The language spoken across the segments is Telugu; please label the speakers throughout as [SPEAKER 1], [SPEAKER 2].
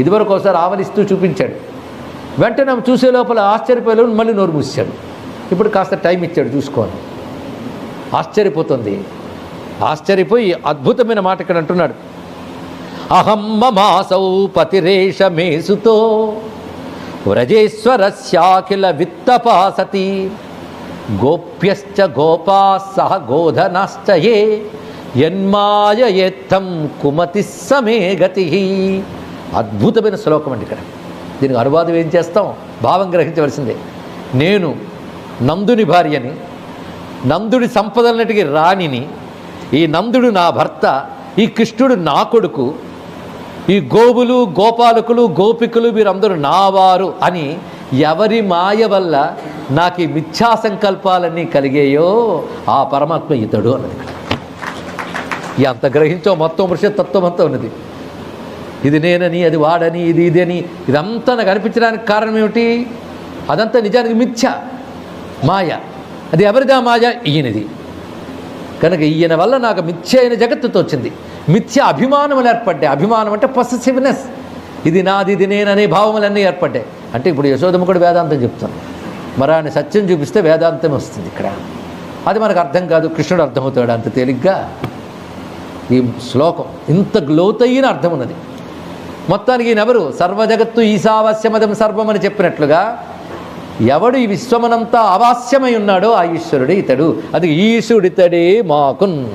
[SPEAKER 1] ఇదివరకు ఒకసారి ఆవలిస్తూ చూపించాడు. వెంటనే ఆమె చూసే లోపల ఆశ్చర్యపోయి మళ్ళీ నోరు మూసాడు ఇప్పుడు కాస్త టైం ఇచ్చాడు చూసుకోని ఆశ్చర్యపోతుంది. ఆశ్చర్యపోయి అద్భుతమైన మాట ఇక్కడ అంటున్నాడు. అహం మమాసౌ పతిరేషమేసుతో వ్రజేశ్వరస్యాఖిల విత్తపాసతి గోప్యశ్చ గోపా సహ గోధనశ్చయే ఏ కుమతి సమే గతి అద్భుతమైన శ్లోకం అండి ఇక్కడ. దీనికి అనువాదం ఏం చేస్తాం? భావం గ్రహించవలసిందే. నేను నందుని భార్యని నందుడి సంపదలన్నిటికీ రాణిని ఈ నందుడు నా భర్త ఈ కృష్ణుడు నా కొడుకు ఈ గోవులు గోపాలకులు గోపికులు వీరందరూ నావారు అని ఎవరి మాయ వల్ల నాకు ఈ మిథ్యా సంకల్పాలన్నీ కలిగాయో ఆ పరమాత్మ ఇతడు అన్నది ఇక్కడ. ఎంత గ్రహించో మొత్తం వృషతత్వం అంతా ఉన్నది. ఇది నేనని అది వాడని ఇది ఇది అని ఇదంతా నాకు అనిపించడానికి కారణం ఏమిటి? అదంతా నిజానికి మిథ్య మాయ. అది ఎవరిదా మాయ? ఈయనది. కనుక ఈయన వల్ల నాకు మిథ్య అయిన జగత్తుతో వచ్చింది. మిథ్య అభిమానములు ఏర్పడ్డాయి. అభిమానం అంటే పొసెసివ్నెస్ ఇది నాది ఇది నేననే భావములన్నీ ఏర్పడ్డాయి. అంటే ఇప్పుడు యశోదమ్మ కూడా వేదాంతం చెప్తాను మరి సత్యం చూపిస్తే వేదాంతం వస్తుంది ఇక్కడ. అది మనకు అర్థం కాదు. కృష్ణుడు అర్థమవుతాడు అంత తేలిగ్గా. ఈ శ్లోకం ఇంత లోతైన అర్థం ఉన్నది మొత్తానికి ఈయనెవరు సర్వజగత్తు ఈశావాస్యమదం సర్వం అని చెప్పినట్లుగా ఎవడు ఈ విశ్వమనంతా అవాస్యమై ఉన్నాడో ఆ ఈశ్వరుడు ఇతడు. అది ఈశుడితడే మాకున్.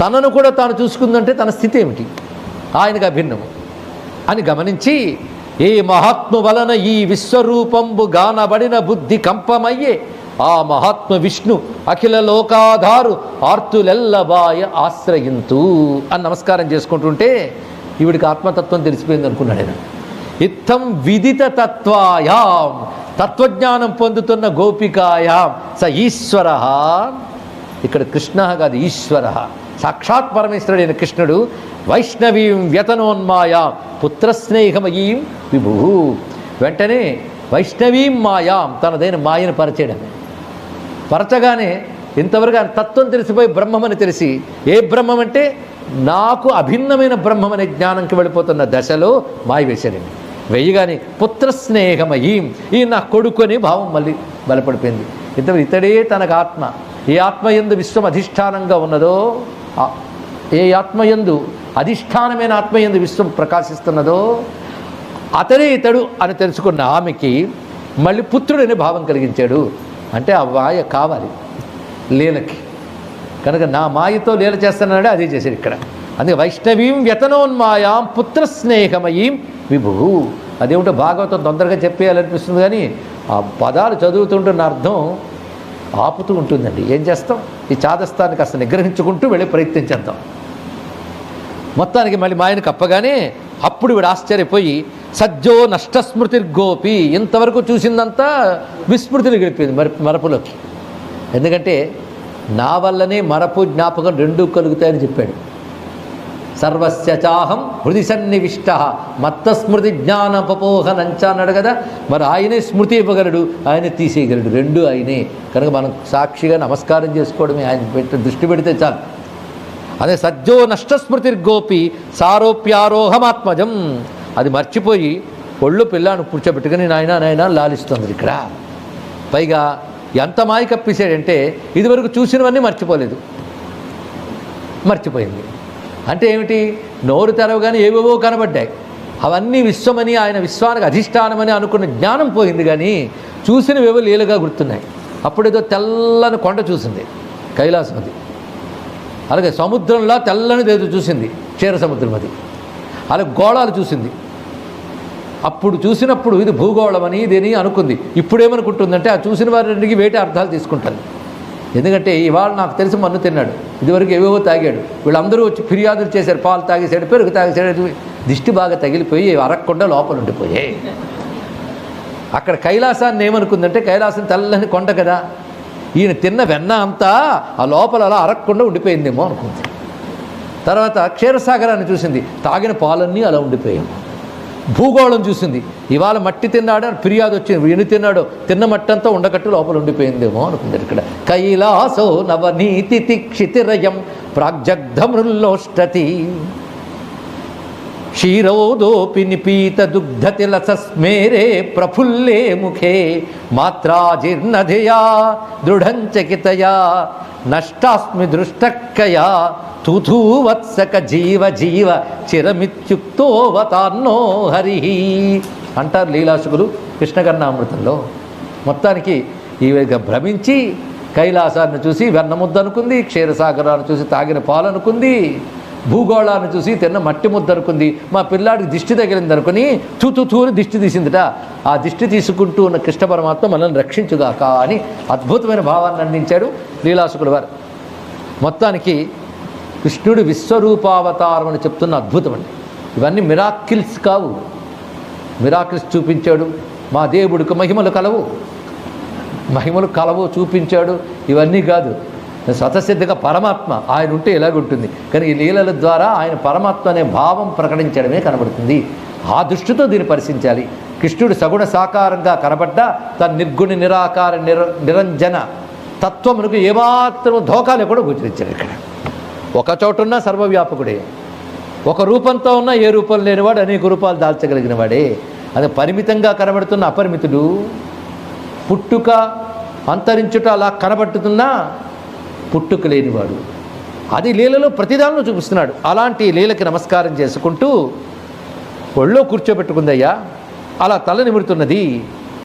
[SPEAKER 1] తనను కూడా తాను చూసుకుందంటే తన స్థితి ఏమిటి? ఆయనకు అభిన్నము అని గమనించి ఏ మహాత్ము వలన ఈ విశ్వరూపంబు గానబడిన బుద్ధి కంపమయ్యే ఆ మహాత్మ విష్ణు అఖిల లోకాధారు ఆర్తులెల్లబాయ ఆశ్రయింతు. అని నమస్కారం చేసుకుంటుంటే ఈవిడికి ఆత్మతత్వం తెలిసిపోయింది అనుకున్నాడు ఆయన. ఇత్తం విదిత తత్వాయాం తత్వజ్ఞానం పొందుతున్న గోపికాయాం స ఈశ్వర. ఇక్కడ కృష్ణ కాదు ఈశ్వర. సాక్షాత్ పరమేశ్వరుడైన కృష్ణుడు వైష్ణవీం వ్యతనోన్మాయా పుత్రస్నేహమయీం విభు. వెంటనే వైష్ణవీం మాయాం తనదైన మాయను పరచేయడమే పరచగానే ఇంతవరకు ఆయన తత్వం తెలిసిపోయి బ్రహ్మమని తెలిసి ఏ బ్రహ్మం అంటే నాకు అభిన్నమైన బ్రహ్మమనే జ్ఞానంకి వెళ్ళిపోతున్న దశలో మాయ వేశాడండి వెయ్యగానే పుత్ర స్నేహమయ్యి ఈ నా కొడుకుని భావం మళ్ళీ బలపడిపోయింది. ఇంత ఇతడే తనకు ఆత్మ. ఏ ఆత్మయందు విశ్వం అధిష్టానంగా ఉన్నదో ఏ ఆత్మయందు అధిష్టానమైన ఆత్మయందు విశ్వం ప్రకాశిస్తున్నదో అతడే ఇతడు అని తెలుసుకున్న ఆమెకి మళ్ళీ పుత్రుడని భావం కలిగించాడు. అంటే ఆ వాయ కావాలి. లీలకి. కనుక నా మాయతో లీల చేస్తున్నాడే అదే చేశాడు ఇక్కడ. అందుకే వైష్ణవీం వ్యతనోన్మాయాం పుత్ర స్నేహమయీం విభు అదేమిటో భాగవతం తొందరగా చెప్పేయాలనిపిస్తుంది కానీ ఆ పదాలు చదువుతుంటున్న అర్థం ఆపుతూ ఉంటుందండి. ఏం చేస్తాం? ఈ చాదస్తాన్ని కాస్త నిగ్రహించుకుంటూ వెళ్ళి ప్రయత్నించేద్దాం మొత్తానికి మళ్ళీ మాయను కప్పగానే అప్పుడు వీడు ఆశ్చర్యపోయి సజ్జో నష్టస్మృతిర్గోపి ఇంతవరకు చూసిందంతా విస్మృతిని గడిపింది మరి మరపులోకి. ఎందుకంటే నా వల్లనే మరపు జ్ఞాపకం రెండూ కలుగుతాయని చెప్పాడు. సర్వస్య చాహం హృది సన్నివిష్ట. మత్త స్మృతి జ్ఞానపపోహనంచ అన్నాడు కదా మరి ఆయనే స్మృతి ఇవ్వగలడు ఆయనే తీసేయగలడు. రెండు ఆయనే. కనుక మనం సాక్షిగా నమస్కారం చేసుకోవడమే ఆయన పెట్టి దృష్టి పెడితే చాలు. అదే సజ్జో నష్టస్మృతిర్గోపి సారోప్యారోహమాత్మజం. అది మర్చిపోయి ఒళ్ళు పిల్లను కూర్చోబెట్టుకుని నాయన నాయన లాలిస్తుంది ఇక్కడ. పైగా ఎంత మాయ కప్పేశాడంటే ఇదివరకు చూసినవన్నీ మర్చిపోలేదు. మర్చిపోయింది. అంటే ఏమిటి? నోరు తెరవగానే ఏవేవో కనబడ్డాయి. అవన్నీ విశ్వమని ఆయన విశ్వానికి అధిష్టానమని అనుకున్న జ్ఞానం పోయింది కానీ చూసినవేవో లీలగా గుర్తున్నాయి. అప్పుడేదో తెల్లని కొండ చూసింది కైలాసం అది అలాగే సముద్రంలో తెల్లనిది ఏదో చూసింది క్షీర సముద్రం అది అలాగే గోళాలు చూసింది. అప్పుడు చూసినప్పుడు ఇది భూగోళమని ఇదని అనుకుంది. ఇప్పుడేమనుకుంటుందంటే ఆ చూసిన వారికి వేటి అర్థాలు తీసుకుంటాను ఎందుకంటే ఇవాళ నాకు తెలిసి మన్ను తిన్నాడు. ఇదివరకు ఏవేవో తాగాడు. వీళ్ళందరూ వచ్చి ఫిర్యాదులు చేశారు. పాలు తాగేసాడు పెరుగు తాగేసాడు దిష్టి బాగా తగిలిపోయి అరక్కుండా లోపల ఉండిపోయాయి అక్కడ కైలాసాన్ని ఏమనుకుందంటే కైలాసం తెల్లని కొండ కదా. ఈయన తిన్న వెన్న అంతా ఆ లోపల అలా అరక్కుండా ఉండిపోయిందేమో అనుకుంది. తర్వాత క్షీరసాగరాన్ని చూసింది. తాగిన పాలన్నీ అలా ఉండిపోయాము భూగోళం చూసింది. ఇవాళ మట్టి తిన్నాడు? అని ఫిర్యాదు వచ్చింది. ఎన్ని తిన్నాడో? తిన్న మట్టి అంతా ఉండకట్టు లోపల ఉండిపోయిందేమో అనుకుంది ఇక్కడ. కైలాసో నవనీతి క్షితిరయం ప్రాగ్జగ్ధమృల్లోష్టతి. క్షీరౌదోపి నిపీత దుగ్ధతిలసస్మేరే ప్రఫుల్లే ముఖే మాత్రాజీర్ణధయా దృఢంచకితయా నష్టాస్మి దృష్టక్కయా తుథూవత్సక జీవ జీవ చిరమిత్యుక్తోవతాన్నో హరి అంటారు లీలాసుకులు కృష్ణకర్ణామృతంలో. మొత్తానికి ఈ విధంగా భ్రమించి కైలాసాన్ని చూసి వెన్నముద్దనుకుంది క్షీరసాగరాన్ని చూసి తాగిన పాలనుకుంది. భూగోళాన్ని చూసి తిన్న మట్టి ముద్ద అనుకుంది. మా పిల్లాడికి దిష్టి తగిలింది అనుకుని తూ తూని దిష్టి తీసిందిట. ఆ దిష్టి తీసుకుంటూ ఉన్న కృష్ణ పరమాత్మ మనల్ని రక్షించుగాక అని అద్భుతమైన భావాన్ని అందించాడు లీలాసుకుల వారు. మొత్తానికి కృష్ణుడు విశ్వరూపావతారం అని చెప్తున్న అద్భుతం అండి. ఇవన్నీ మిరాకిల్స్ కావు. మిరాకిల్స్ చూపించాడు. మా దేవుడికి మహిమలు కలవు. మహిమలు కలవు చూపించాడు. ఇవన్నీ కాదు. స్వతసిద్ధిగా పరమాత్మ ఆయన ఉంటే ఎలాగుంటుంది? కానీ ఈ లీలల ద్వారా ఆయన పరమాత్మ అనే భావం ప్రకటించడమే కనబడుతుంది. ఆ దృష్టితో దీన్ని పరిశీలించాలి. కృష్ణుడు సగుణ సాకారంగా కనబడ్డా తన నిర్గుణ నిరాకార నిర నిరంజన తత్వమునకు ఏమాత్రం ధోకాలు కూడా గోచరించాడు ఇక్కడ. ఒక చోటున్న సర్వవ్యాపకుడే. ఒక రూపంతో ఉన్న ఏ రూపం లేనివాడు అనేక రూపాలు దాల్చగలిగిన వాడే. అది పరిమితంగా కనబడుతున్న అపరిమితుడు పుట్టుక అంతరించుట అలా కనబడుతున్నా పుట్టుక లేనివాడు. అది లీలలో ప్రతిదానం చూపిస్తున్నాడు. అలాంటి లీలకి నమస్కారం చేసుకుంటూ ఒళ్ళో కూర్చోబెట్టుకుందయ్యా. అలా తల నిమురుతున్నది